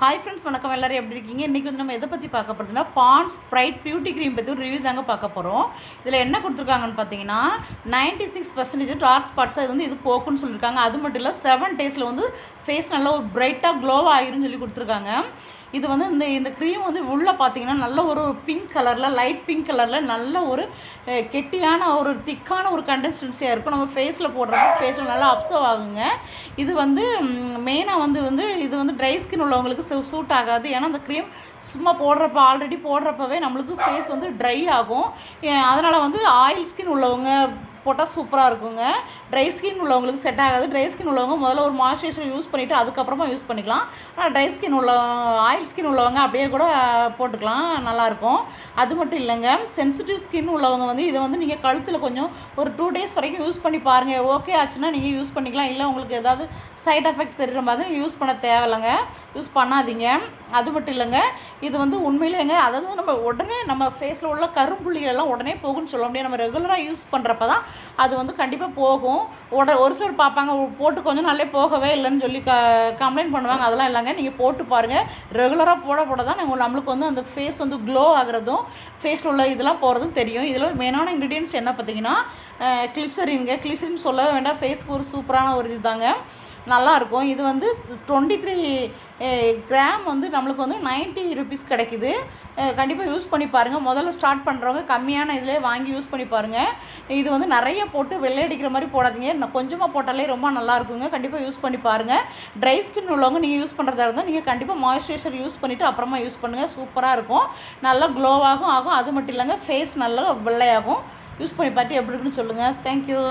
Hi friends வணக்கம். எல்லாரும் எப்படி இருக்கீங்க? இன்றைக்கி வந்து நம்ம எதை பற்றி பார்க்க போகிறதுனா பான்ஸ் ஸ்ப்ரைட் பியூட்டி க்ரீம் பற்றி ஒரு ரிவ்யூ தாங்க பார்க்க போகிறோம் இதில் என்ன கொடுத்துருக்காங்கன்னு பார்த்தீங்கன்னா ninety six percentage dark spots இது வந்து இது போக்குன்னு சொல்லியிருக்காங்க. அது மட்டும் இல்லை செவன் டேஸில் வந்து ஃபேஸ் நல்லா ஒரு பிரைட்டாக க்ளோவாக ஆயிரும்னு சொல்லி கொடுத்துருக்காங்க. இது வந்து இந்த இந்த க்ரீம் வந்து உள்ளே பார்த்தீங்கன்னா நல்ல ஒரு பிங்க் கலரில் லைட் பிங்க் கலரில் நல்ல ஒரு கெட்டியான ஒரு திக்கான ஒரு கன்சிஸ்டன்சியாக இருக்கும். நம்ம ஃபேஸில் போடுறப்ப ஃபேஸில் நல்லா அப்சர்வ் ஆகுங்க. இது வந்து மெயினாக வந்து வந்து இது வந்து ட்ரை ஸ்கின் உள்ளவங்களுக்கு சூட் ஆகாது. ஏன்னா அந்த க்ரீம் சும்மா போடுறப்ப ஆல்ரெடி போடுறப்பவே நம்மளுக்கு ஃபேஸ் வந்து ட்ரை ஆகும். அதனால் வந்து ஆயில் ஸ்கின் உள்ளவங்க போட்டால் சூப்பராக இருக்குங்க. ட்ரை ஸ்கின் உள்ளவங்களுக்கு செட் ஆகாது. ட்ரை ஸ்கின் உள்ளவங்க முதல்ல ஒரு மாய்ஸ்சரைசர் யூஸ் பண்ணிவிட்டு அதுக்கப்புறமா யூஸ் பண்ணிக்கலாம். ஆனால் ட்ரை ஸ்கின் உள்ள ஆயில் ஸ்கின் உள்ளவங்க அப்படியே கூட போட்டுக்கலாம். நல்லாயிருக்கும் அது மட்டும் இல்லைங்க. சென்சிட்டிவ் ஸ்கின் உள்ளவங்க வந்து இதை வந்து நீங்கள் கழுத்தில் கொஞ்சம் ஒரு டூ டேஸ் வரைக்கும் யூஸ் பண்ணி பாருங்கள் ஓகே ஆச்சுன்னா நீங்கள் யூஸ் பண்ணிக்கலாம். இல்லை உங்களுக்கு ஏதாவது சைட் எஃபெக்ட் தெரிகிற மாதிரி யூஸ் பண்ண தேவையில்லைங்க. யூஸ் பண்ணாதீங்க. அது மட்டும் இல்லைங்க. இது வந்து உண்மையிலேங்க. அதாவது நம்ம உடனே நம்ம ஃபேஸில் உள்ள கரும்புள்ளிகள் எல்லாம் உடனே போகும்னு சொல்ல முடியாது. நம்ம ரெகுலராக யூஸ் பண்ணுறப்ப தான் அது வந்து கண்டிப்பாக போகும். உட ஒரு சிலர் பார்ப்பாங்க போட்டு கொஞ்சம் நாளே போகவே இல்லைன்னு சொல்லி க கம்ப்ளைண்ட் பண்ணுவாங்க. அதெல்லாம் இல்லைங்க. நீங்கள் போட்டு பாருங்கள் ரெகுலராக போட போட தான் நம்ம நம்மளுக்கு வந்து அந்த ஃபேஸ் வந்து க்ளோ ஆகுறதும் ஃபேஸில் உள்ள இதெல்லாம் போகிறதும் தெரியும். இதில் மெயினான இன்க்ரீடியன்ஸ் என்ன பார்த்தீங்கன்னா கிளிசரின்ங்க கிளிசரின் சொல்ல வேண்டாம். ஃபேஸ்க்கு ஒரு சூப்பரான ஒரு இதுதாங்க. நல்லாயிருக்கும். இது வந்து டுவெண்ட்டி த்ரீ கிராம் வந்து நம்மளுக்கு வந்து நைன்ட்டி ருபீஸ் கிடைக்குது. கண்டிப்பாக யூஸ் பண்ணி பாருங்கள் முதல்ல ஸ்டார்ட் பண்ணுறவங்க கம்மியான இதிலே வாங்கி யூஸ் பண்ணி பாருங்கள் இது வந்து நிறைய போட்டு வெள்ளை அடிக்கிற மாதிரி போடாதீங்க. கொஞ்சமாக போட்டாலே ரொம்ப நல்லா இருக்குங்க. கண்டிப்பாக யூஸ் பண்ணி பாருங்கள் ட்ரை ஸ்கின் உள்ளவங்க நீங்கள் யூஸ் பண்ணுறதா இருந்தால் நீங்கள் கண்டிப்பாக மாய்ஸ்சரைசர் யூஸ் பண்ணிவிட்டு அப்புறமா யூஸ் பண்ணுங்கள் சூப்பராக இருக்கும். நல்லா க்ளோவாகவும் ஆகும் அது மட்டும் இல்லைங்க ஃபேஸ் நல்லா வெள்ளையாகும். யூஸ் பண்ணி பார்த்து எப்படி இருக்குன்னு சொல்லுங்கள் தேங்க்யூ